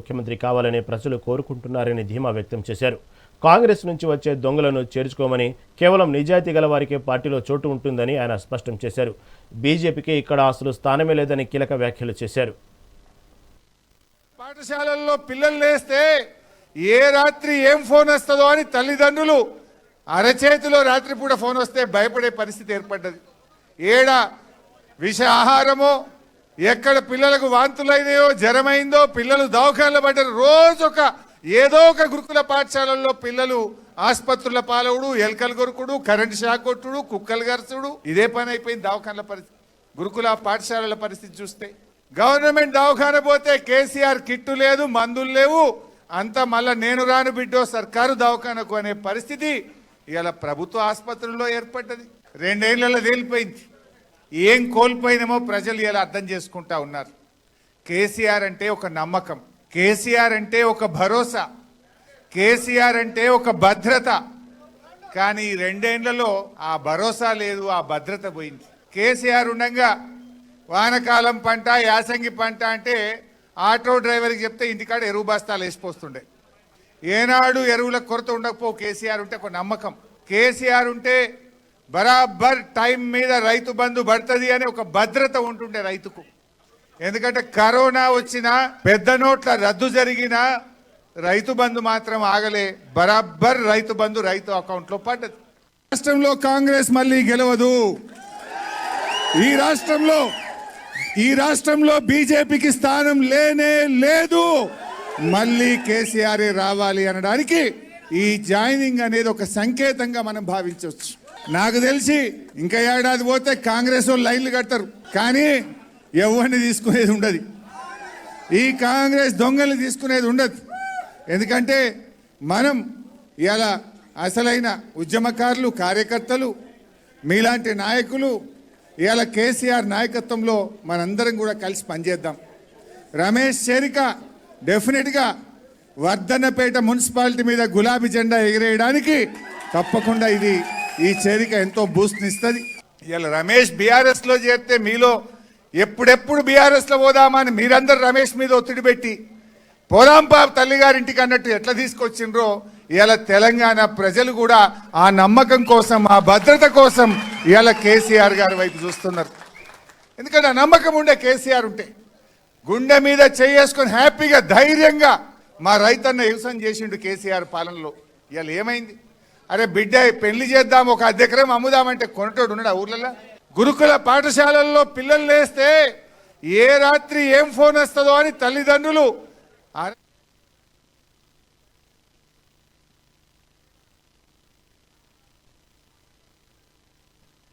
ముఖ్యమంత్రి కావాలని ప్రజలు కోరుకుంటున్నారని ధీమా వ్యక్తం చేశారు. కాంగ్రెస్ నుంచి వచ్చే దొంగలను చేర్చుకోమని కేవలం నిజాయితీ గల వారికే పార్టీలో చోటు ఉంటుందని ఆయన స్పష్టం చేశారు. బీజేపీకి ఇక్కడ అసలు స్థానమే లేదని కీలక వ్యాఖ్యలు చేశారు. పాఠశాలల్లో పిల్లలు లేస్తే ఏ రాత్రి ఏం ఫోన్ వస్తుందో అని తల్లిదండ్రులు అరచేతిలో రాత్రిపూట ఫోన్ వస్తే భయపడే పరిస్థితి ఏర్పడ్డది. ఏడ విష ఆహారమో ఎక్కడ పిల్లలకు వాంతులైనాయో జ్వరమైందో పిల్లలు దవాఖానలో పడ్డారు రోజు ఒక ఏదో ఒక గురుకుల పాఠశాలల్లో పిల్లలు ఆసుపత్రుల పాలవుడు ఎలకలు కొరుకుడు కరెంట్ షాక్ కొట్టుడు కుక్కలు గరచుడు. ఇదే పని అయిపోయింది దవాఖానల పరిస్థితి. గురుకుల పాఠశాలల పరిస్థితి చూస్తే. గవర్నమెంట్ దవాఖాన పోతే కేసీఆర్ కిట్టు లేదు మందులు లేవు. అంతా మళ్ళా నేను రాను బిడ్డో సర్కారు దవాఖానకు అనే పరిస్థితి ఇవాళ ప్రభుత్వ ఆసుపత్రుల్లో ఏర్పడ్డది. రెండేళ్ళలో తేలిపోయింది. ఏం కోల్పోయినామో ప్రజలు ఇలా అర్థం చేసుకుంటా ఉన్నారు. కేసీఆర్ అంటే ఒక నమ్మకం. కేసీఆర్ అంటే ఒక భరోసా. కేసీఆర్ అంటే ఒక భద్రత. కానీ ఈ రెండేళ్ళలో ఆ భరోసా లేదు ఆ భద్రత పోయింది. కేసీఆర్ ఉండగా వానకాలం పంట యాసంగి పంట అంటే ఆటో డ్రైవర్కి చెప్తే ఇంటికాడ ఎరువు బస్తాలు వేసిపోస్తుండే. ఏనాడు ఎరువుల కొరత ఉండకపో కేసీఆర్ ఉంటే ఒక నమ్మకం. కేసీఆర్ ఉంటే బరాబర్ టైం మీద రైతు బంధు పడుతుంది అని ఒక భద్రత ఉంటుండే రైతుకు. ఎందుకంటే కరోనా వచ్చినా పెద్ద నోట్ల రద్దు జరిగినా రైతు బంధు మాత్రం ఆగలే. బరాబర్ రైతు బంధు రైతు అకౌంట్లో పడ్డది. రాష్ట్రంలో కాంగ్రెస్ మళ్ళీ గెలవదు. ఈ రాష్ట్రంలో ఈ రాష్ట్రంలో బీజేపీకి స్థానం లేనే లేదు. మళ్ళీ కేసీఆర్ రావాలి అనడానికి ఈ జాయినింగ్ అనేది ఒక సంకేతంగా మనం భావించవచ్చు. నాకు తెలిసి ఇంకా ఏడాది పోతే కాంగ్రెస్ వాళ్ళు లైన్లు కడతారు. కానీ ఎవరిని తీసుకునేది ఉండదు. ఈ కాంగ్రెస్ దొంగల్ని తీసుకునేది ఉండదు. ఎందుకంటే మనం ఇలా అసలైన ఉద్యమకారులు కార్యకర్తలు మీలాంటి నాయకులు ఇవాళ కేసీఆర్ నాయకత్వంలో మనందరం కూడా కలిసి పనిచేద్దాం. రమేష్ చేరిక డెఫినెట్గా వర్ధన్నపేట మున్సిపాలిటీ మీద గులాబీ జెండా ఎగిరేయడానికి తప్పకుండా ఇది ఈ చేరిక ఎంతో బూస్ట్ ఇస్తుంది. ఇలా రమేష్ బీఆర్ఎస్లో చేరితే మీలో ఎప్పుడెప్పుడు బీఆర్ఎస్లో పోదామని మీరందరూ రమేష్ మీద ఒత్తిడి పెట్టి పోదాం బాబు తల్లిగారింటికి అన్నట్టు ఎట్లా తీసుకొచ్చిండ్రో ఇవాళ తెలంగాణ ప్రజలు కూడా ఆ నమ్మకం కోసం ఆ భద్రత కోసం ఇవాళ కేసీఆర్ గారి వైపు చూస్తున్నారు. ఎందుకంటే ఆ నమ్మకం ఉండే కేసీఆర్ ఉంటే గుండె మీద చేసుకొని హ్యాపీగా ధైర్యంగా మా రైతన్న వ్యవసాయం చేసిండు కేసీఆర్ పాలనలో. ఇవాళ ఏమైంది? అరే బిడ్డ పెళ్ళి చేద్దాం ఒక అద్దెకరం అమ్ముదామంటే కొనటోడు ఉన్నాడు ఆ ఊర్లలో గురుకుల పాఠశాలల్లో పిల్లలు లేస్తే ఏ రాత్రి ఏం ఫోన్ వస్తుందో అని తల్లిదండ్రులు